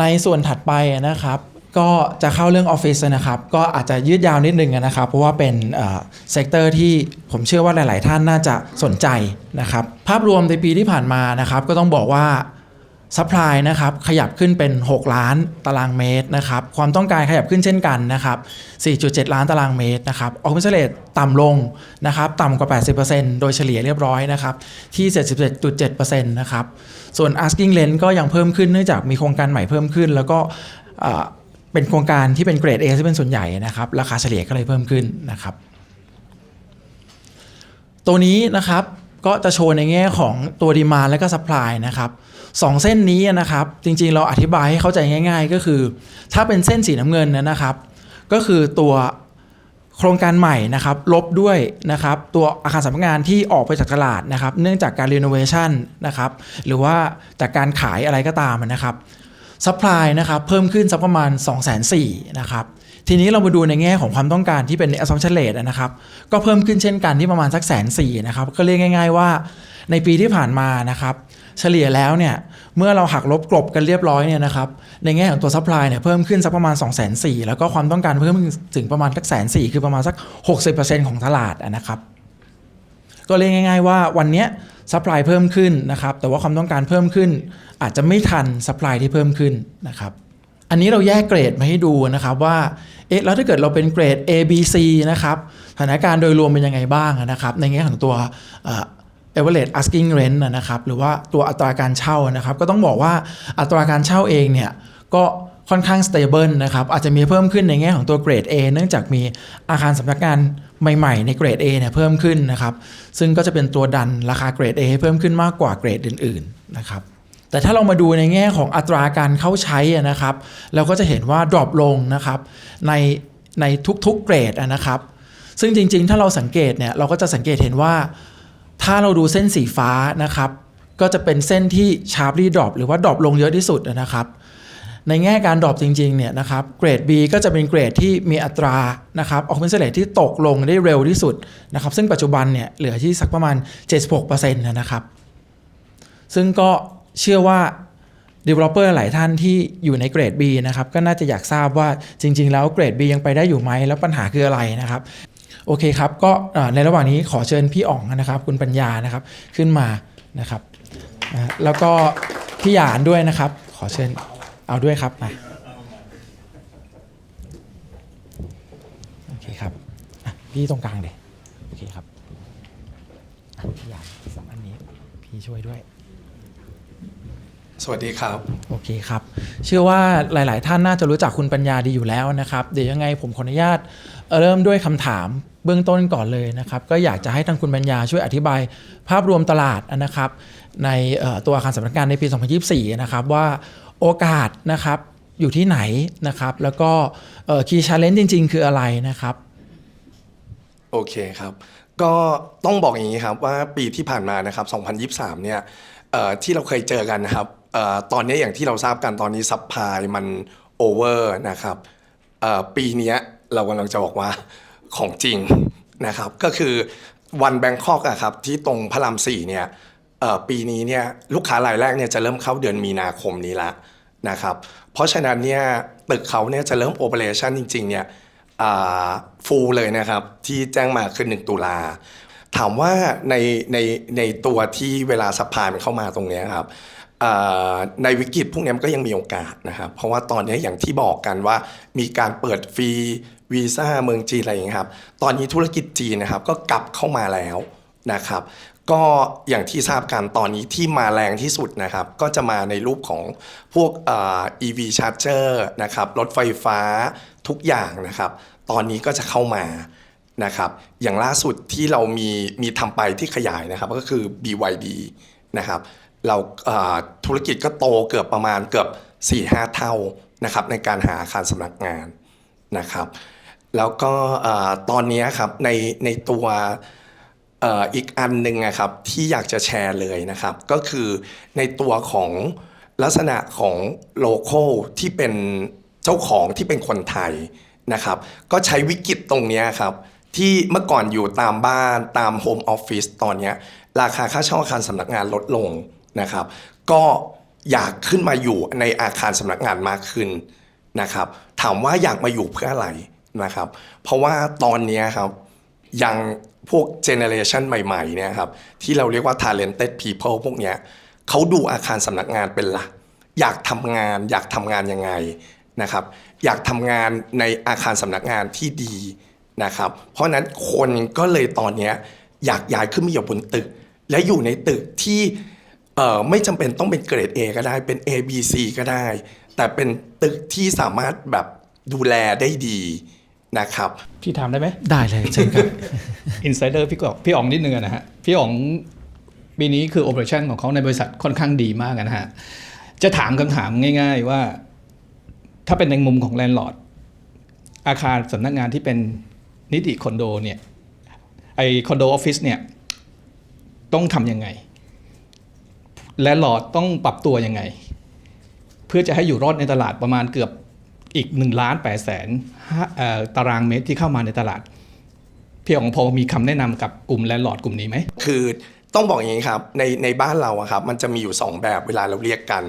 ในส่วนถัดไปนะครับ ก็จะเข้าเรื่องออฟฟิศนะครับ ก็อาจจะยืดยาวนิดนึงนะครับ เพราะว่าเป็นเซกเตอร์ที่ผมเชื่อว่าหลาย ๆ ท่านน่าจะสนใจนะครับ ภาพรวมในปีที่ผ่านมานะครับ ก็ต้องบอกว่า ซัพพลายนะครับขยับขึ้นเป็น 6 ล้านตารางเมตรนะครับความต้องการขยับขึ้นเช่นกันนะครับ 4.7 ล้านตารางเมตรนะครับออกซิเ a ตต่ำลงนะครับต่ำกว่า 80%โดยเฉลี่ยเรียบร้อยนะครับที่ 77.7%นะครับส่วน asking rent ก็ยังเพิ่มขึ้นเนื่องจากมีโครงการใหม่เพิ่มขึ้น แล้วก็เป็นโครงการที่เป็นเกรด A ที่เป็นส่วนใหญ่นะครับราคาเฉลี่ยก็เลยเพิ่มขึ้นนะครับตัวนี้นะครับก็จะโชว์ในแง่ของตัวดีมาและก็สป라이นะครับ สองเส้นนี้นะครับ จริงๆเราอธิบายให้เข้าใจง่าย ๆ ก็คือ ถ้าเป็นเส้นสีน้ำเงินนะครับ ก็คือตัวโครงการใหม่นะครับลบด้วยนะครับตัวอาคารสำนักงานที่ออกไปจากตลาดนะครับ เนื่องจากการรีโนเวชันนะครับหรือว่าจากการขายอะไรก็ตามนะครับซัพพลายนะครับเพิ่มขึ้นสักประมาณ 2 4 0 0 0 0นะครับทีนี้เรามาดูในแง่ของความต้องการที่เป็น assumption rate นะครับ ก็เพิ่มขึ้นเช่นกันที่ประมาณสักแสนสี่นะครับ ก็เรียกง่าย ๆว่า ในปีที่ผ่านมานะครับ เฉลี่ยแล้วเนี่ยเมื่อเราหักลบกลบกันเรียบร้อยเนี่ยนะครับในแง่ของตัว supply เนี่ยเพิ่มขึ้นสักประมาณ 2 4 0 0 0 0แล้วก็ความต้องการเพิ่มถึงประมาณสักแสนสี่คือประมาณสัก 60%ของตลาดนะครับก็เรียกง่าย ๆ ว่าวันนี้ย supply เพิ่มขึ้นนะครับแต่ว่าความต้องการเพิ่มขึ้น อาจจะไม่ทัน supply ที่เพิ่มขึ้นนะครับอันนี้เราแยกเกรดมาให้ดูนะครับว่าเอ๊ะแล้วถ้าเกิดเราเป็นเกรด A B C นะครับสถานการณ์โดยรวมเป็นยังไงบ้างนะครับในแง่ของตัว average asking rent นะครับหรือว่าตัวอัตราการเช่านะครับก็ต้องบอกว่าอัตราการเช่าเองเนี่ยก็ค่อนข้าง stable นะครับอาจจะมีเพิ่มขึ้นในแง่ของตัวเกรด A เนื่องจากมีอาคารสำนักงานใหม่ๆ ในเกรด A เนี่ยเพิ่มขึ้นนะครับซึ่งก็จะเป็นตัวดันราคาเกรด A ให้เพิ่มขึ้นมากกว่าเกรดอื่นๆนะครับแต่ถ้าเรามาดูในแง่ของอัตราการเข้าใช้นะครับเราก็จะเห็นว่าดรอปลงนะครับในในทุกๆเกรดนะครับซึ่งจริงๆ ถ้าเราสังเกตเนี่ยเราก็จะสังเกตเห็นว่า ถ้าเราดูเส้นสีฟ้านะครับ ก็จะเป็นเส้นที่ชาร์ปรีดรอปหรือว่าดรอปลงเยอะที่สุดนะครับ ในแง่การดรอปจริงๆเนี่ยนะครับเกรด B ก็จะเป็นเกรดที่มีอัตรานะครับออกเป็นเสลที่ตกลงได้เร็วที่สุดนะครับ ซึ่งปัจจุบันเนี่ยเหลือที่สักประมาณ 76%นะครับ ซึ่งก็เชื่อว่า developer หลายท่านที่อยู่ในเกรด B นะครับก็น่าจะอยากทราบว่าจริง ๆ แล้วเกรด B ยังไปได้อยู่ไหมแล้วปัญหาคืออะไรนะครับ โอเคครับ ก็เอ่อในระหว่างนี้ขอเชิญพี่อ๋องนะครับ คุณปัญญานะครับขึ้นมานะครับนะฮะแล้วก็พี่หยานด้วยนะครับ ขอเชิญเอาด้วยครับมาโอเคครับอะพี่ตรงกลางเดี๋ยโอเคครับอะพี่หยานสองอันนี้พี่ช่วยด้วยสวัสดีครับ โอเคครับ เชื่อว่าหลาย ๆ ท่านน่าจะรู้จักคุณปัญญาดีอยู่แล้วนะครับ เดี๋ยวยังไงผมขออนุญาต เริ่มด้วยคำถามเบื้องต้นก่อนเลยนะครับ ก็อยากจะให้ทางคุณปัญญาช่วยอธิบาย ภาพรวมตลาดนะครับ ในตัวอาคารสำนักงานในปี 2024 นะครับว่าโอกาสนะครับอยู่ที่ไหนนะครับ แล้วก็คีย์ชาเลนจ์จริง ๆ คืออะไรนะครับ โอเคครับ ก็ต้องบอกอย่างนี้ครับว่าปีที่ผ่านมานะครับ 2023 เนี่ยที่เราเคยเจอกันนะครับตอนนี้อย่างที่เราทราบกันตอนนี้ซัพพลายมันโอเวอร์นะครับปีนี้ เรากำลังจะบอกว่าของจริงนะครับ ก็คือวันแบงคอกอะครับที่ตรงพระรามสี่เนี่ยปีนี้เนี่ยลูกค้ารายแรกเนี่ยจะเริ่มเข้าเดือนมีนาคมนี้ละนะครับเพราะฉะนั้นเนี่ยตึกเขาเนี่ยจะเริ่มโอเปอเรชั่นจริงๆเนี่ยฟูลเลยนะครับที่แจ้งมาคือ1ตุลาถามว่าในในในตัวที่เวลาสภายมันเข้ามาตรงเนี้ยครับในวิกฤตพวกนี้มันก็ยังมีโอกาสนะครับ เพราะว่าตอนนี้อย่างที่บอกกันว่ามีการเปิดฟรี วีซ่าเมืองจีนอะไรอย่างเงี้ครับ ตอนนี้ธุรกิจจีนนะครับก็กลับเข้ามาแล้วนะครับ ก็อย่างที่ทราบกันตอนนี้ที่มาแรงที่สุดนะครับ ก็จะมาในรูปของพวกเอ่อ EV charger นะครับรถไฟฟ้าทุกอย่างนะครับ ตอนนี้ก็จะเข้ามานะครับ อย่างล่าสุดที่เรามีมีทำไปที่ขยายนะครับก็คือ BYD นะครับ เราเอ่อธุรกิจก็โตเกือบประมาณเกือบ 4-5 เท่านะครับในการหาอาคารสำนักงาน นะครับ แล้วก็ตอนนี้ครับในในตัวอีกอันหนึ่งนะครับที่อยากจะแชร์เลยนะครับ ก็คือในตัวของลักษณะของโลโก้ที่เป็นเจ้าของที่เป็นคนไทยนะครับ ก็ใช้วิกฤตตรงนี้ครับที่เมื่อก่อนอยู่ตามบ้านตามโฮมออฟฟิศตอนนี้ราคาค่าเช่าอาคารสำนักงานลดลงนะครับ ก็อยากขึ้นมาอยู่ในอาคารสำนักงานมากขึ้น นะครับ ถามว่าอยากมาอยู่เพื่ออะไรนะครับ เพราะว่าตอนนี้ครับยังพวกเจเนเรชันใหม่ๆเนี่ยครับที่เราเรียกว่า talented people พวกเนี้ยเขาดูอาคารสำนักงานเป็นหลัก อยากทำงาน อยากทำงานยังไงนะครับ อยากทำงานในอาคารสำนักงานที่ดีนะครับ เพราะนั้นคนก็เลยตอนนี้อยากย้ายขึ้นมาอยู่บนตึก และอยู่ในตึกที่ไม่จำเป็นต้องเป็นเกรด A ก็ได้เป็น A B C ก็ได้ แต่เป็นตึกที่สามารถแบบดูแลได้ดีนะครับ พี่ถามได้ไหม ได้เลยเชิญครับอินไซเดอร์พี่กอกพี่อ๋องนิดนึงอะนะฮะ พี่อ๋องปีนี้คือโอเปอเรชันของเขาในบริษัทค่อนข้างดีมากอะนะฮะ จะถามคำถามง่าย ๆ ว่า ถ้าเป็นในมุมของแลนด์ลอร์ดอาคารสำนักงานที่เป็นนิติคอนโดเนี่ยไอคอนโดออฟฟิศเนี่ยต้องทำยังไง แลนด์ลอร์ดต้องปรับตัวยังไงเพื่อจะให้อยู่รอดในตลาดประมาณเกือบอีก1ล้าน8แสนตารางเมตรที่เข้ามาในตลาด พี่อ๋องพอมีคำแนะนำกับกลุ่มแลนด์ลอร์ดกลุ่มนี้ไหมคือต้องบอกอย่างนี้ครับในในบ้านเราอะครับมันจะมีอยู่ 2 แบบเวลาเราเรียกกัน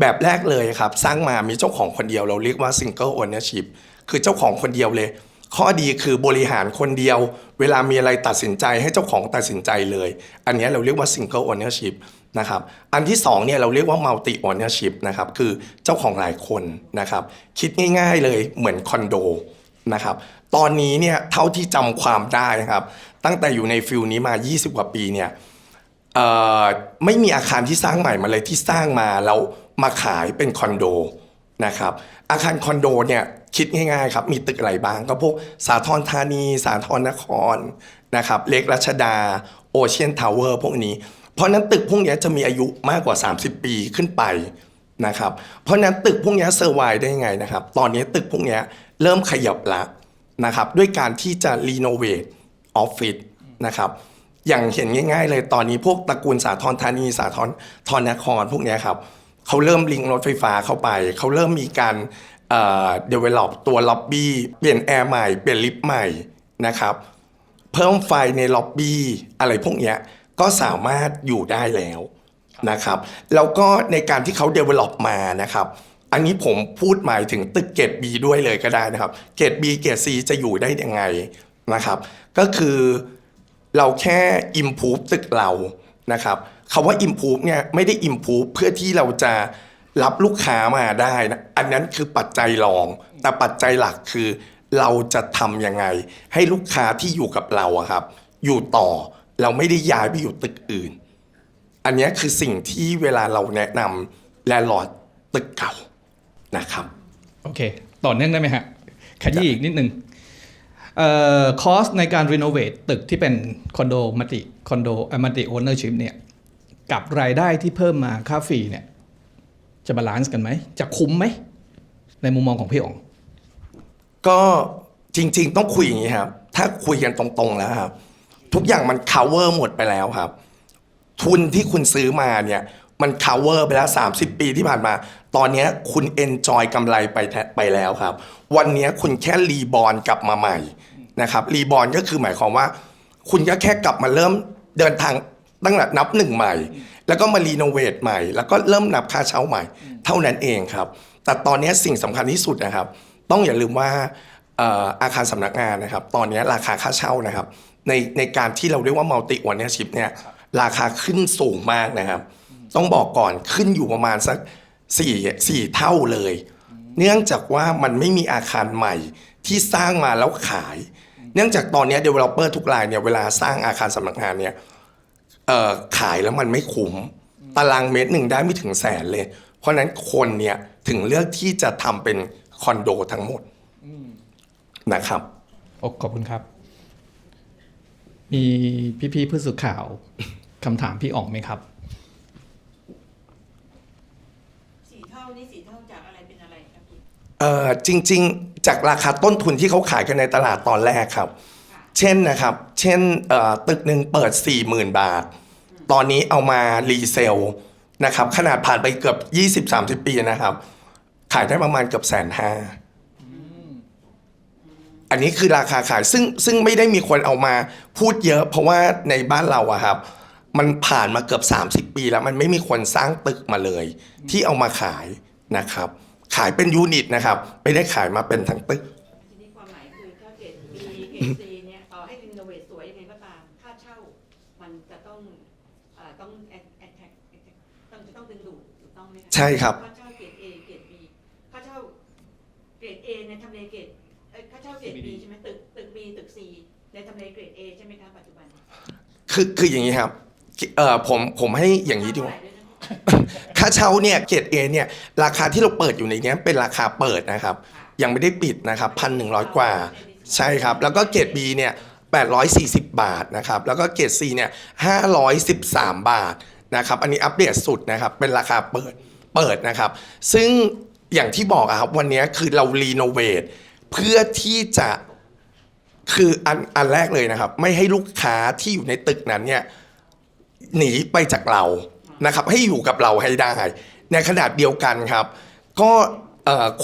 แบบแรกเลยครับ สร้างมามีเจ้าของคนเดียวเราเรียกว่า single ownership คือเจ้าของคนเดียวเลย ข้อดีคือบริหารคนเดียว เวลามีอะไรตัดสินใจให้เจ้าของตัดสินใจเลย อันนี้เราเรียกว่า single ownership นะครับอันที่2เนี่ยเราเรียกว่า multi ownership นะครับคือเจ้าของหลายคนนะครับคิดง่าย ๆเลยเหมือนคอนโดนะครับตอนนี้เนี่ยเท่าที่จำความได้นะครับตั้งแต่อยู่ในฟิลนี้มา 20 กว่าปีเนี่ยไม่มีอาคารที่สร้างใหม่มาเลยที่สร้างมาแล้วมาขายเป็นคอนโดนะครับอาคารคอนโดเนี่ยคิดง่ายๆครับมีตึกอะไรบ้างก็พวกสาทรธานี สาทรนครนะครับเล็กรัชดาโอเชียนทาวเวอร์พวกนี้ เพราะนั้นตึกพวกนี้จะมีอายุมากกว่า 30 ปีขึ้นไปนะครับ เพราะนั้นตึกพวกนี้เซอร์ไวได้ยังไงนะครับ ตอนนี้ตึกพวกนี้เริ่มขยับละนะครับ ด้วยการที่จะรีโนเวทออฟฟิศนะครับอย่างเห็นง่าย ๆ เลยตอนนี้พวกตระกูลสาทรธานีสาทรทรนครพวกนี้ครับเขาเริ่มลิงก์รถไฟฟ้าเข้าไป เขาเริ่มมีการเอ่อ develop ตัวล็อบบี้เปลี่ยนแอร์ใหม่เปลี่ยนลิฟต์ใหม่นะครับ เพิ่มไฟในล็อบบี้อะไรพวกนี้ ก็สามารถอยู่ได้แล้วนะครับแล้วก็ในการที่เขา develop มานะครับ อันนี้ผมพูดหมายถึงตึกเกรด B ด้วยเลยก็ได้นะครับ เกรด B เกรด C จะอยู่ได้ยังไงนะครับ ก็คือเราแค่ improve ตึกเรานะครับคำว่า improve เนี่ยไม่ได้ improve เพื่อที่เราจะรับลูกค้ามาได้นะอันนั้นคือปัจจัยรอง แต่ปัจจัยหลักคือเราจะทำยังไง ให้ลูกค้าที่อยู่กับเราอะครับ อยู่ต่อ เราไม่ได้ย้ายไปอยู่ตึกอื่น อันเนี้ยคือสิ่งที่เวลาเราแนะนำแลนด์ลอร์ดตึกเก่านะครับ โอเค ต่อเนื่องได้ไหมฮะ ขยี้อีกนิดนึงเอ่อคอสในการรีโนเวทตึกที่เป็นคอนโดมัติคอนโดมัติโอเนอร์ชิพเนี่ยกับรายได้ที่เพิ่มมาค่าฟรีเนี่ย จะบาลานซ์กันไหม จะคุ้มไหม ในมุมมองของพี่อ๋องก็จริง ๆ ต้องคุยอย่างนี้ครับ ถ้าคุยกันตรงๆแล้วครับ ทุกอย่างมัน cover หมดไปแล้วครับ ทุนที่คุณซื้อมาเนี่ยมัน cover ไปแล้ว 30 ปีที่ผ่านมา ตอนนี้คุณ enjoy กำไรไปไปแล้วครับ วันนี้คุณแค่รีบอลกลับมาใหม่นะครับรีบอลก็คือหมายความว่า คุณก็แค่กลับมาเริ่มเดินทางตั้งแต่นับหนึ่งใหม่ แล้วก็มารีโนเวทใหม่ แล้วก็เริ่มนับค่าเช่าใหม่ เท่านั้นเองครับ แต่ตอนนี้สิ่งสำคัญที่สุดนะครับ ต้องอย่าลืมว่าเอ่ออาคารสำนักงานนะครับ ตอนนี้ราคาค่าเช่านะครับ ในในการที่เราเรียกว่า multi ownership เนี่ยราคาขึ้นสูงมากนะครับ ต้องบอกก่อนขึ้นอยู่ประมาณสักสี่สี่เท่าเลย เนื่องจากว่ามันไม่มีอาคารใหม่ที่สร้างมาแล้วขาย เนื่องจากตอนนี้ developer ทุกรายเนี่ยเวลาสร้างอาคารสำนักงานเนี่ยขายแล้วมันไม่คุ้ม ตารางเมตรหนึ่งได้ไม่ถึงแสนเลย เพราะนั้นคนเนี่ยถึงเลือกที่จะทำเป็นคอนโดทั้งหมดนะครับขอบคุณครับ มีพี่ๆผู้สื่อข่าวคำถามพี่อ๋องไหมครับ สี่เท่านี่สี่เท่าจากอะไรเป็นอะไรครับคุณเอ่อจริง ๆ จากราคาต้นทุนที่เขาขายกันในตลาดตอนแรกครับ เช่นนะครับ เช่นเอ่อตึกหนึ่งเปิด 40,000 บาท ตอนนี้เอามารีเซลนะครับ ขนาดผ่านไปเกือบ 20-30 ปีนะครับ ขายได้ประมาณเกือบแสนห้า อันนี้คือราคาขายซึ่งซึ่งไม่ได้มีคนเอามาพูดเยอะ เพราะว่าในบ้านเราอะครับ มันผ่านมาเกือบ 30 ปีแล้วมันไม่มีคนสร้างตึกมาเลย ที่เอามาขายนะครับ ขายเป็นยูนิตนะครับ ไม่ได้ขายมาเป็นทั้งตึก ทีนี้ความหมายคือถ้าเกรด B เกรด C เนี่ยต่อให้รีโนเวทสวยยังไงก็ตาม ค่าเช่ามันจะต้องเอ่อต้องแอทแท็กต้องจะต้องดึงดูดถูกต้องไหมะใช่ครับค่าเช่าเกรด A เกรด B ค่าเช่าเกรด A ในทำเลเกรดเอ้ยค่าเช่าเกรด B ใช่ไหมตึกตึก B ตึก C ในทำเลเกรด A ใช่ไหมคะปัจจุบันคือคืออย่างนี้ครับเอ่อผมผมให้อย่างนี้ดีกว่าเท่ไหร่ด้วยนะค่าเช่าเนี่ยเกรดเอเนี่ยราคาที่เราเปิดอยู่ในเนี้ยเป็นราคาเปิดนะครับ ยังไม่ได้ปิดนะครับพันหนึ่งร้อยกว่า ใช่ครับ แล้วก็เกรด B เนี่ย840 บาทนะครับแล้วก็เกรด C เนี่ย513 บาทนะครับอันนี้อัปเดตสุดนะครับเป็นราคาเปิดเปิดนะครับ ซึ่งอย่างที่บอกอะครับวันเนี้ยคือเรารีโนเวท เพื่อที่จะคืออันอันแรกเลยนะครับ ไม่ให้ลูกค้าที่อยู่ในตึกนั้นเนี่ยหนีไปจากเรานะครับ ให้อยู่กับเราให้ได้ ในขนาดเดียวกันครับ ก็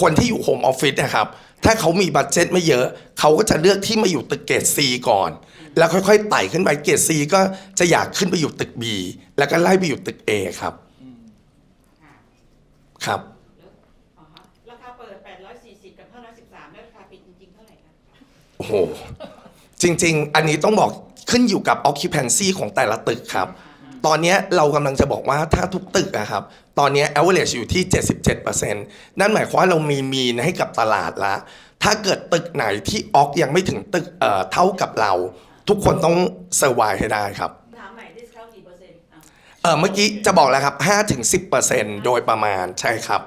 คนที่อยู่โฮมออฟฟิศนะครับ ถ้าเขามีบัตเจ็ตไม่เยอะ เขาก็จะเลือกที่มาอยู่ตึกเกรด C ก่อน แล้วค่อยๆไต่ขึ้นไปเกรด C ก็จะอยากขึ้นไปอยู่ตึก B แล้วก็ไล่ไปอยู่ตึก A ครับครับ แล้วอ๋อฮะราคาเปิด 840 กับ 513 แล้วราคาปิดจริงๆ เท่าไหร่คะ โอ้โห จริง ๆ อันนี้ต้องบอกขึ้นอยู่กับ occupancy ของแต่ละตึกครับ ตอนเนี้ยเรากำลังจะบอกว่าถ้าทุกตึกอะครับ ตอนเนี้ย average อยู่ที่ 77%นั่นหมายความว่าเรามีมีนให้กับตลาดละ ถ้าเกิดตึกไหนที่ออกยังไม่ถึงตึกเอ่อเท่ากับเรา ทุกคนต้องเซอร์ไวให้ได้ครับ ถามใหม่ดิสคาวกี่เปอร์เซ็นต์อะเออเมื่อกี้จะบอกแล้วครับ5-10%โดยประมาณใช่ครับ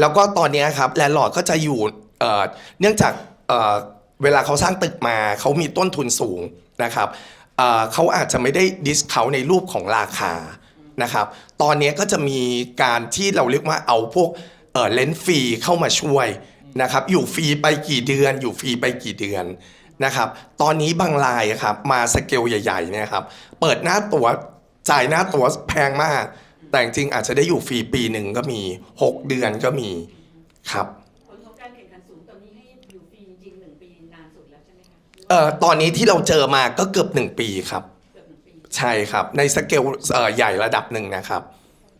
แล้วก็ตอนเนี้ยครับแลนด์ลอร์ดก็จะอยู่เอ่อเนื่องจากเอ่อ เวลาเขาสร้างตึกมาเขามีต้นทุนสูงนะครับเขาอาจจะไม่ได้ดิสเขาในรูปของราคานะครับ ตอนนี้ก็จะมีการที่เราเรียกว่าเอาพวกเลนส์ฟรีเข้ามาช่วยนะครับ อยู่ฟรีไปกี่เดือน อยู่ฟรีไปกี่เดือนนะครับ ตอนนี้บางรายครับมาสเกลใหญ่ๆเนี่ยครับ เปิดหน้าตัวจ่ายหน้าตัวแพงมาก แต่จริงๆอาจจะได้อยู่ฟรีปีหนึ่งก็มี 6 เดือนก็มีครับ เอ่อตอนนี้ที่เราเจอมาก็เกือบ1ปีครับ เกือบหนึ่งปี ใช่ครับ ในสเกลเอ่อใหญ่ระดับหนึ่งนะครับ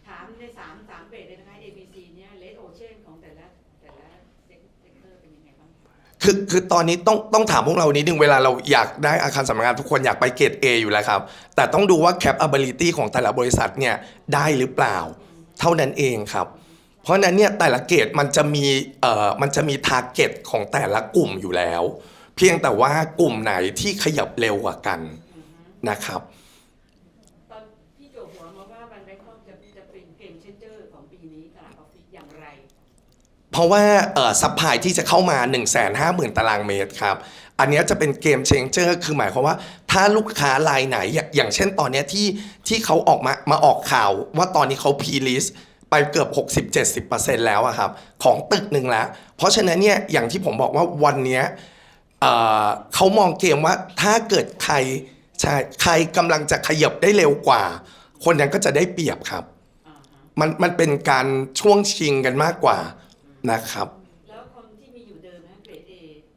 ถามในสามสามเกรดเลยนะคะ A B C เนี่ยเลดโอเชียนของแต่ละแต่ละเซกเตอร์เป็นยังไงบ้างคะคือคือตอนนี้ต้องต้องถามพวกเรานิดนึงเวลาเราอยากได้อาคารสำนักงานทุกคนอยากไปเกรด A อยู่แล้วครับ แต่ต้องดูว่า capability ของแต่ละบริษัทเนี่ยได้หรือเปล่า เท่านั้นเองครับ เพราะฉะนั้นเนี่ยแต่ละเกรดมันจะมีเอ่อมันจะมี target ของแต่ละกลุ่มอยู่แล้ว เพียงแต่ว่ากลุ่มไหนที่ขยับเร็วกว่ากันนะครับ ตอนพี่โจหัวมาว่าบันแบงคอกจะจะเป็นเกมเชนเจอร์ของปีนี้ตลาดออฟฟิศอย่างไร เพราะว่าเอ่อซัพพลายที่จะเข้ามา 1 5 0 0 0 0 ตารางเมตรครับ อันเนี้ยจะเป็นเกมเชงเจอร์คือหมายความว่า ถ้าลูกค้ารายไหนอย่างอย่างเช่นตอนเนี้ยที่ที่เขาออกมามาออกข่าว ว่าตอนนี้เขาพีลิสไปเกือบ 60-70%แล้วอะครับของตึกหนึ่งแล้ว เพราะฉะนั้นเนี่ยอย่างที่ผมบอกว่าวันเนี้ย เอ่อเขามองเกมว่าถ้าเกิดใครใช่ใครกำลังจะขยับได้เร็วกว่า คนนั้นก็จะได้เปรียบครับ อ่าฮะมันมันเป็นการช่วงชิงกันมากกว่านะครับ แล้วคนที่มีอยู่เดิมนะเกรด A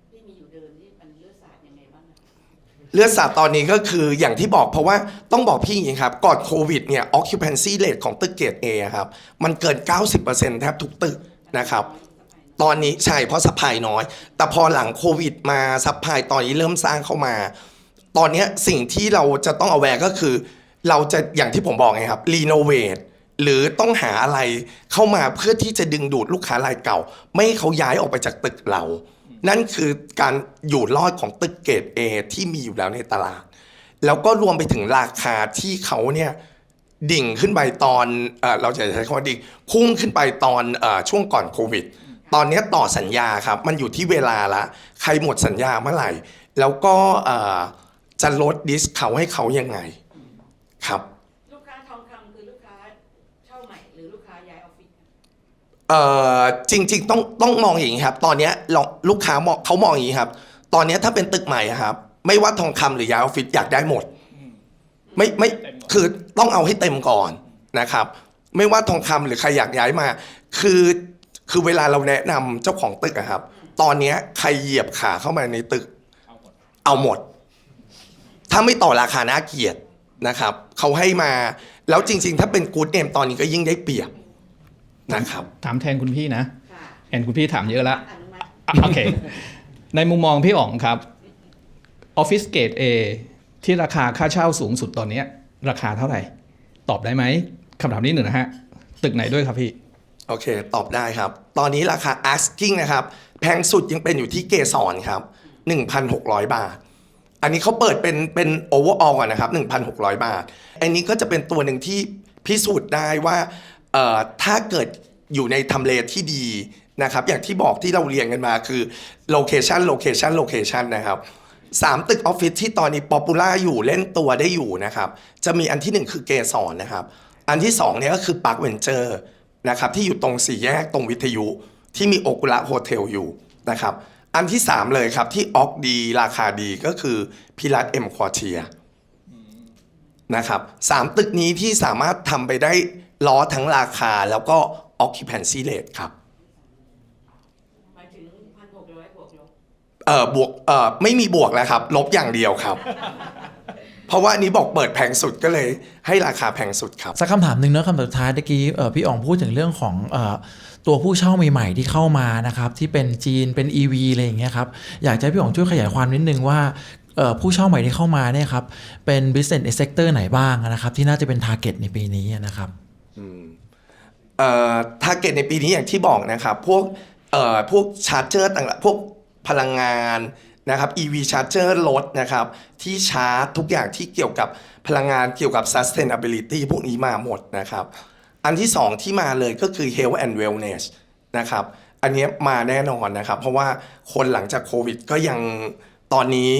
ที่มีอยู่เดิมนี่มันเลือดสาดยังไงบ้างอะเลือดสาดตอนนี้ก็คืออย่างที่บอกเพราะว่าต้องบอกพี่อย่างนี้ครับ ก่อนโควิดเนี่ย occupancy rate ของตึกเกรด A ครับ มันเกิน 90%แทบทุกตึกนะครับ ตอนนี้ใช่เพราะสัพพลายน้อย แต่พอหลังโควิดมาสัพพลายตอนนี้เริ่มสร้างเข้ามา ตอนนี้สิ่งที่เราจะต้องเอาแวร์ก็คือ เราจะอย่างที่ผมบอกไงครับรีโนเวทหรือต้องหาอะไรเข้ามาเพื่อที่จะดึงดูดลูกค้ารายเก่า ไม่ให้เขาย้ายออกไปจากตึกเรา นั่นคือการอยู่รอดของตึกเกรด A ที่มีอยู่แล้วในตลาด แล้วก็รวมไปถึงราคาที่เขาเนี่ยดิ่งขึ้นไปตอนเอเราจะใช้คำว่าดิ่งพุ่งขึ้นไปตอนออช่วงก่อนโควิด ตอนเนี้ยต่อสัญญาครับ มันอยู่ที่เวลาละ ใครหมดสัญญาเมื่อไหร่ แล้วก็เอ่อจะลดดิสเขาให้เขายังไงครับลูกค้าทองคำคือลูกค้าเช่าใหม่หรือลูกค้าย้ายออฟฟิศคะเอ่อจริง ๆ ต้องต้องมองอย่างนี้ครับ ตอนเนี้ยลองลูกค้ามองเขามองอย่างนี้ครับ ตอนเนี้ยถ้าเป็นตึกใหม่อะครับ ไม่ว่าทองคำหรือย้ายออฟฟิศอยากได้หมด ไม่ไม่คือต้องเอาให้เต็มก่อนนะครับ ไม่ว่าทองคำหรือใครอยากย้ายมา คือ คือเวลาเราแนะนำเจ้าของตึกอะครับ ตอนเนี้ยใครเหยียบขาเข้ามาในตึก เอาหมด ถ้าไม่ต่อราคาน่าเกลียดนะครับ เขาให้มา แล้วจริง ๆ ถ้าเป็นกู๊ดเนมตอนนี้ก็ยิ่งได้เปรียบนะครับ ถามแทนคุณพี่นะค่ะเห็นคุณพี่ถามเยอะละ อนุมัติ อะโอเค ในมุมมองพี่อ๋องครับ Office Gate A ที่ราคาค่าเช่าสูงสุดตอนเนี้ย ราคาเท่าไหร่ ตอบได้ไหมคำถามนี้หนึ่งนะฮะ ตึกไหนด้วยครับพี่ โอเค ตอบได้ครับ ตอนนี้ราคา asking นะครับ แพงสุดยังเป็นอยู่ที่เกสรครับ 1,600 บาท อันนี้เขาเปิดเป็นเป็น overall ก่อนนะครับ 1,600 บาท อันนี้ก็จะเป็นตัวหนึ่งที่พิสูจน์ได้ว่าถ้าเกิดอยู่ในทำเลที่ดีนะครับอย่างที่บอกที่เราเรียนกันมาคือ location location location นะครับสามตึกออฟฟิศที่ตอนนี้ป๊อปปูล่าอยู่เล่นตัวได้อยู่นะครับ จะมีอันที่หนึ่งคือเกสรนะครับ อันที่สองเนี่ยก็คือปาร์คเวนเจอร์ นะครับที่อยู่ตรงสี่แยกตรงวิทยุที่มีโอกุระโฮเทลอยู่นะครับอันที่สามเลยครับที่ออกดีราคาดีก็คือพิรัตเอ็มควอเทียนะครับสามตึกนี้ที่สามารถทำไปได้ล้อทั้งราคาแล้วก็ occupancy rate ครับหมายถึงพันหกร้อยบวกลบเอ่อบวกเอ่อไม่มีบวกแล้วครับ ลบอย่างเดียวครับ เพราะว่าอันนี้บอกเปิดแพงสุดก็เลยให้ราคาแพงสุดครับ สักคำถามหนึ่งเนอะคำสุดท้ายเมื่อกี้เอ่อพี่อ๋องพูดถึงเรื่องของเอ่อตัวผู้เช่าใหม่ๆที่เข้ามานะครับที่เป็นจีนเป็น EV อะไรอย่างเงี้ยครับอยากจะให้พี่อ๋องช่วยขยายความนิดนึงว่าเอ่อผู้เช่าใหม่ที่เข้ามาเนี่ยครับเป็น business sector ไหนบ้างนะครับที่น่าจะเป็น target ในปีนี้นะครับเอ่อทาร์เก็ตในปีนี้อย่างที่บอกนะครับ พวกเอ่อพวกชาร์จเจอร์ต่างๆพวกพลังงาน นะครับ EV ชาร์จเจอร์รถนะครับ ที่ชาร์จทุกอย่างที่เกี่ยวกับพลังงานเกี่ยวกับ sustainability พวกนี้มาหมดนะครับ อันที่สองที่มาเลยก็คือ health and wellness นะครับ อันนี้มาแน่นอนนะครับ เพราะว่าคนหลังจากโควิดก็ยังตอนนี้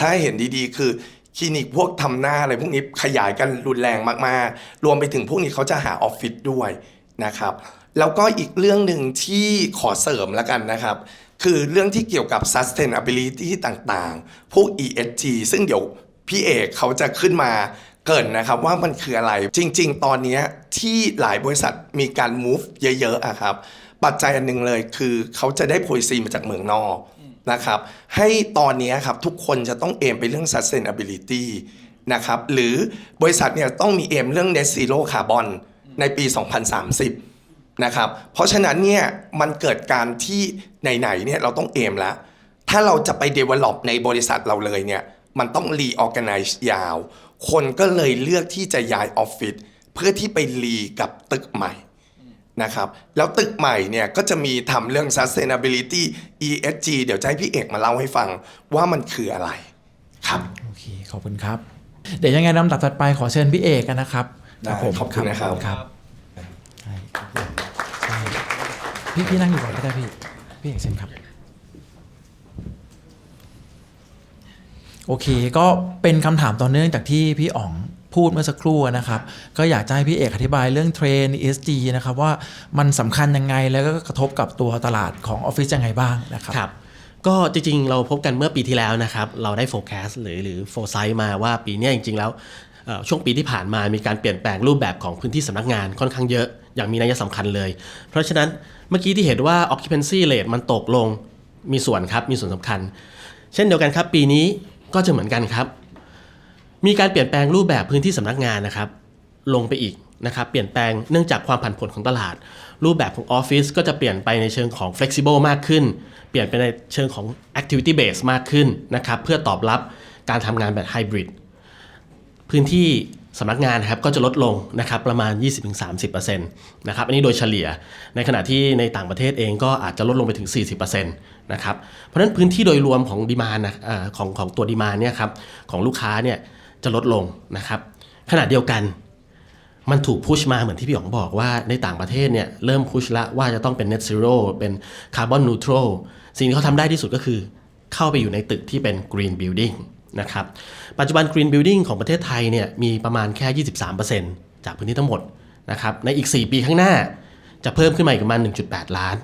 ถ้าเห็นดีๆ คือคลินิกพวกทำหน้าอะไรพวกนี้ขยายกันรุนแรงมากๆ รวมไปถึงพวกนี้เขาจะหาออฟฟิศด้วยนะครับ แล้วก็อีกเรื่องหนึ่งที่ขอเสริมแล้วกันนะครับ คือเรื่องที่เกี่ยวกับ sustainability ต่างๆ พวก ESG ซึ่งเดี๋ยวพี่เอกเขาจะขึ้นมาเกินนะครับว่ามันคืออะไร จริง ๆ ตอนนี้ที่หลายบริษัทมีการ move เยอะๆอะครับ ปัจจัยอันหนึ่งเลยคือเขาจะได้ policy มาจากเมืองนอกนะครับให้ตอนนี้ครับทุกคนจะต้องเอมไปเรื่อง sustainability นะครับหรือบริษัทเนี่ยต้องมีเอมเรื่อง net zero carbon ในปี 2030 นะครับ เพราะฉะนั้นเนี่ยมันเกิดการที่ไหนๆเนี่ยเราต้องเอมแล้ว ถ้าเราจะไป develop ในบริษัทเราเลยเนี่ยมันต้อง reorganize ยาว คนก็เลยเลือกที่จะย้ายออฟฟิศเพื่อที่ไปรีกับตึกใหม่นะครับแล้วตึกใหม่เนี่ยก็จะมีทำเรื่อง sustainability ESG เดี๋ยวจะให้พี่เอกมาเล่าให้ฟังว่ามันคืออะไรครับโอเคขอบคุณครับ เดี๋ยวยังไงลำดับถัดไปขอเชิญพี่เอกกันนะครับได้ขอบคุณนะครับครับใช่ใช่ พี่พี่นั่งอยู่ก่อนก็ได้พี่ พี่เอกเชิญครับ โอเค ก็เป็นคำถามต่อเนื่องจากที่พี่อ๋องพูดเมื่อสักครู่นะครับ ก็อยากจะให้พี่เอกอธิบายเรื่องเทรน ESG นะครับ ว่ามันสำคัญยังไงแล้วก็กระทบกับตัวตลาดของออฟฟิศยังไงบ้างนะครับครับ ก็จริงๆ เราพบกันเมื่อปีที่แล้วนะครับ เราได้โฟกัสหรือหรือโฟไซต์มาว่าปีนี้จริง ๆ แล้วช่วงปีที่ผ่านมามีการเปลี่ยนแปลงรูปแบบของพื้นที่สำนักงานค่อนข้างเยอะ อย่างมีนัยสำคัญเลย เพราะฉะนั้น เมื่อกี้ที่เห็นว่า occupancy rate มันตกลงมีส่วนครับ มีส่วนสำคัญ เช่นเดียวกันครับ ปีนี้ก็จะเหมือนกันครับ มีการเปลี่ยนแปลงรูปแบบพื้นที่สำนักงานนะครับ ลงไปอีกนะครับ เปลี่ยนแปลงเนื่องจากความผันผวนของตลาด รูปแบบของออฟฟิศก็จะเปลี่ยนไปในเชิงของ flexible มากขึ้น เปลี่ยนไปในเชิงของ activity base มากขึ้นนะครับ เพื่อตอบรับการทำงานแบบไฮบริดพื้นที่ สำนักงานนะครับก็จะลดลงนะครับประมาณ 20-30%นะครับอันนี้โดยเฉลี่ยในขณะที่ในต่างประเทศเองก็อาจจะลดลงไปถึง 40%นะครับเพราะฉะนั้นพื้นที่โดยรวมของดีมานนะของของตัวดีมานเนี่ยครับของลูกค้าเนี่ยจะลดลงนะครับขณะเดียวกันมันถูกพุชมาเหมือนที่พี่หยองบอกว่าในต่างประเทศเนี่ยเริ่มพุชละว่าจะต้องเป็น net zero เป็น carbon neutral สิ่งที่เขาทำได้ที่สุดก็คือ เข้าไปอยู่ในตึกที่เป็น green building นะครับปัจจุบัน green building ของประเทศไทยเนี่ยมีประมาณแค่ 23%จากพื้นที่ทั้งหมดนะครับในอีก 4 ปีข้างหน้าจะเพิ่มขึ้นมาอีกประมาณ 1.8 ล้าน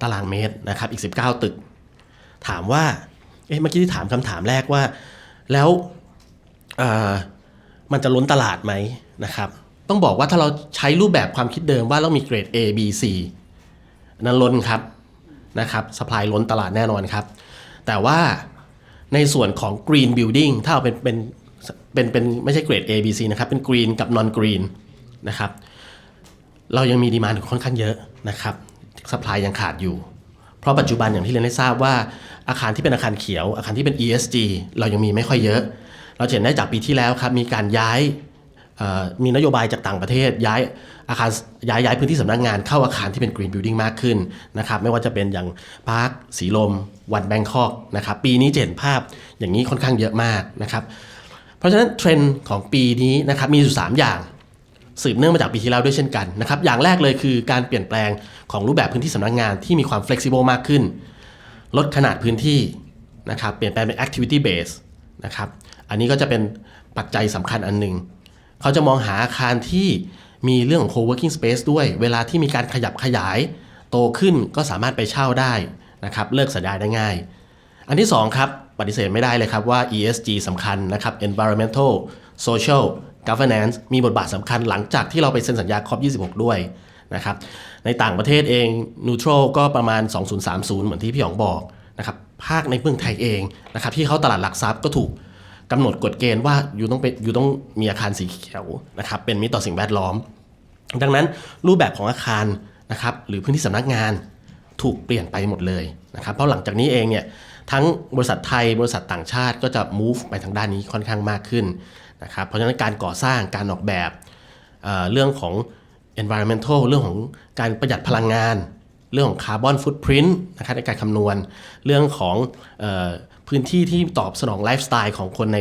ตารางเมตรนะครับอีก 19 ตึก ถามว่าเอ๊ะเมื่อกี้ที่ถามคำถามแรกว่า แล้วมันจะล้นตลาดไหมนะครับต้องบอกว่าถ้าเราใช้รูปแบบความคิดเดิมว่าเรามีเกรด A B C นนั้นล้นครับนะครับสปายล้นตลาดแน่นอนครับ แต่ว่า ในส่วนของ Green Building ถ้าเอาเป็นเป็นเป็นเป็นไม่ใช่เกรด A B C นะครับ เป็น green กับ non green นะครับ เรายังมีดีมานค่อนข้างเยอะนะครับสปายยังขาดอยู่ เพราะปัจจุบันอย่างที่เรนได้ทราบว่าอาคารที่เป็นอาคารเขียว อาคารที่เป็น ESG เรายังมีไม่ค่อยเยอะ เราเห็นได้จากปีที่แล้วครับมีการย้าย มีนโยบายจากต่างประเทศย้ายอาคารย้ายย้ายพื้นที่สำนักงานเข้าอาคารที่เป็น Green Building มากขึ้นนะครับไม่ว่าจะเป็นอย่างพาร์คสีลม วันแบงคอกนะครับปีนี้จะเห็นภาพอย่างนี้ค่อนข้างเยอะมากนะครับเพราะฉะนั้นเทรนด์ของปีนี้นะครับมีอยู่ 3 อย่างสืบเนื่องมาจากปีที่แล้วด้วยเช่นกันนะครับอย่างแรกเลยคือการเปลี่ยนแปลงของรูปแบบพื้นที่สำนักงานที่มีความ flexible มากขึ้น ลดขนาดพื้นที่นะครับเปลี่ยนแปลงเป็น activity base นะครับอันนี้ก็จะเป็นปัจจัยสำคัญอันหนึ่ง เขาจะมองหาอาคารที่มีเรื่องของ co-working space ด้วย เวลาที่มีการขยับขยาย โตขึ้นก็สามารถไปเช่าได้นะครับเลิกสัญญาได้ง่าย อันที่ 2 ครับ ปฏิเสธไม่ได้เลยครับว่า ESG สำคัญนะครับ environmental social governance มีบทบาทสำคัญหลังจากที่เราไปเซ็นสัญญา COP26 ด้วยนะครับในต่างประเทศเอง neutral ก็ประมาณ 2030 เหมือนที่พี่หยองบอกนะครับภาคในเมืองไทยเองนะครับที่เขาตลาดหลักทรัพย์ก็ถูก กำหนดกฎเกณฑ์ว่าอยู่ต้องเป็นอยู่ต้องมีอาคารสีเขียวนะครับเป็นมิตรต่อสิ่งแวดล้อม ดังนั้นรูปแบบของอาคารนะครับหรือพื้นที่สำนักงานถูกเปลี่ยนไปหมดเลยนะครับเพราะหลังจากนี้เองเนี่ยทั้งบริษัทไทยบริษัทต่างชาติก็จะ move ไปทางด้านนี้ค่อนข้างมากขึ้นนะครับเพราะฉะนั้นการก่อสร้างการออกแบบเเรื่องของ environmental เรื่องของการประหยัดพลังงาน เรื่องของคาร์บอนฟุตพิ้นนะครับในการคำนวณเรื่องของ พื้นที่ที่ตอบสนองไลฟ์สไตล์ของคนใน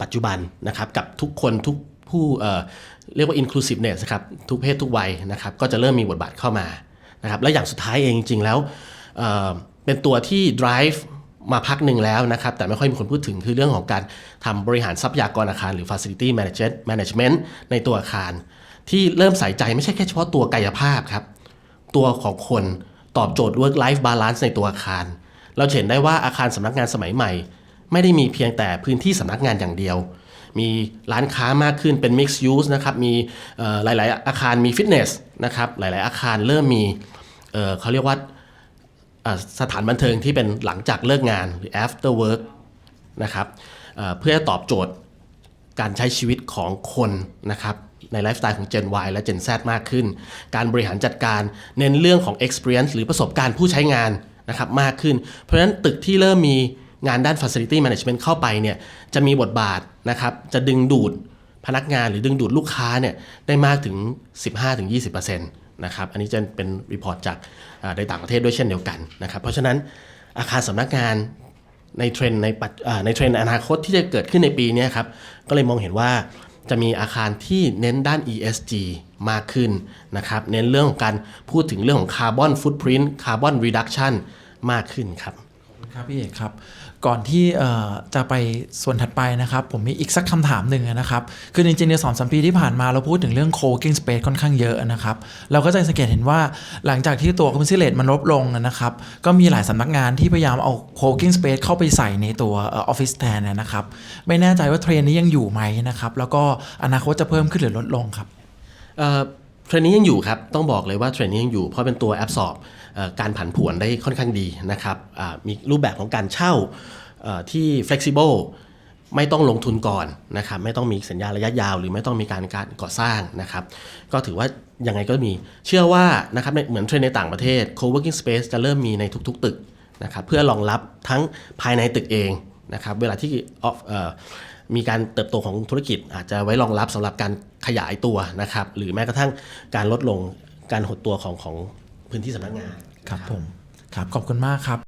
ปัจจุบันนะครับกับทุกคนทุกผู้เรียกว่า inclusiveness นะครับทุกเพศทุกวัยนะครับก็จะเริ่มมีบทบาทเข้ามานะครับและอย่างสุดท้ายเองจริง ๆ แล้วเเป็นตัวที่ drive มาพักหนึ่งแล้วนะครับ แต่ไม่ค่อยมีคนพูดถึงคือเรื่องของการทำบริหารทรัพยากรอาคารหรือ facility management management ในตัวอาคาร ที่เริ่มใส่ใจไม่ใช่แค่เฉพาะตัวกายภาพครับ ตัวของคนตอบโจทย์ work life balance ในตัวอาคาร เราเห็นได้ว่าอาคารสำนักงานสมัยใหม่ ไม่ได้มีเพียงแต่พื้นที่สำนักงานอย่างเดียว มีร้านค้ามากขึ้นเป็น mixed use นะครับ มีหลาย ๆ อาคารมีฟิตเนสนะครับ หลาย ๆ อาคารเริ่มมีเเขาเรียกว่าสถานบันเทิงที่เป็นหลังจากเลิกงานหรือ after work นะครับเเพื่อตอบโจทย์การใช้ชีวิตของคนนะครับในไลฟ์สไตล์ของ Gen Y และ Gen Z มากขึ้น การบริหารจัดการเน้นเรื่องของ experience หรือประสบการณ์ผู้ใช้งาน นะครับมากขึ้น เพราะฉะนั้นตึกที่เริ่มมีงานด้าน facility management เข้าไปเนี่ยจะมีบทบาทนะครับจะดึงดูดพนักงานหรือดึงดูดลูกค้าเนี่ยได้มากถึง 15-20%นะครับอันนี้จะเป็นรีพอร์ตจากในต่างประเทศด้วยเช่นเดียวกันนะครับเพราะฉะนั้นอาคารสำนักงานในเทรนในปัจในเทรนอนาคตที่จะเกิดขึ้นในปีนี้ครับก็เลยมองเห็นว่า จะมีอาคารที่เน้นด้าน ESG มากขึ้นนะครับ เน้นเรื่องของการพูดถึงเรื่องของคาร์บอนฟุตพิ้นคาร์บอนรีดักชันมากขึ้นครับ ครับพี่เอกครับ ก่อนที่จะไปส่วนถัดไปนะครับ ผมมีอีกสักคำถามหนึ่งนะครับ คือจริงๆในสองสามปีที่ผ่านมาเราพูดถึงเรื่อง co-working space ค่อนข้างเยอะนะครับ เราก็จะสังเกตเห็นว่าหลังจากที่ตัว c o m p e n s a t e มันลดลงนะครับ ก็มีหลายสำนักงานที่พยายามเอา co-working space เข้าไปใส่ในตัวออฟฟิศแทนนะครับ ไม่แน่ใจว่าเทรนนี้ยังอยู่ไหมนะครับ แล้วก็อนาคตจะเพิ่มขึ้นหรือลดลงครับ เทรนนี้ยังอยู่ครับ ต้องบอกเลยว่าเทรนนี้ยังอยู่ เพราะเป็นตัวแอบสอบการผันผวนได้ค่อนข้างดีนะครับมีรูปแบบของการเช่าเอ่อที่ flexible ไม่ต้องลงทุนก่อนนะครับไม่ต้องมีสัญญาระยะยาว หรือไม่ต้องมีการการก่อสร้างนะครับ ก็ถือว่ายังไงก็มีเชื่อว่านะครับเหมือนเทรนในต่างประเทศ co-working space จะเริ่มมีในทุก ๆ ตึกนะครับเพื่อรองรับทั้งภายในตึกเองนะครับเวลาที่ออฟ มีการเติบโตของธุรกิจ อาจจะไว้รองรับสำหรับการขยายตัวนะครับหรือแม้กระทั่งการลดลงการหดตัวของของพื้นที่สำนักงานครับผมครับขอบคุณมากครับ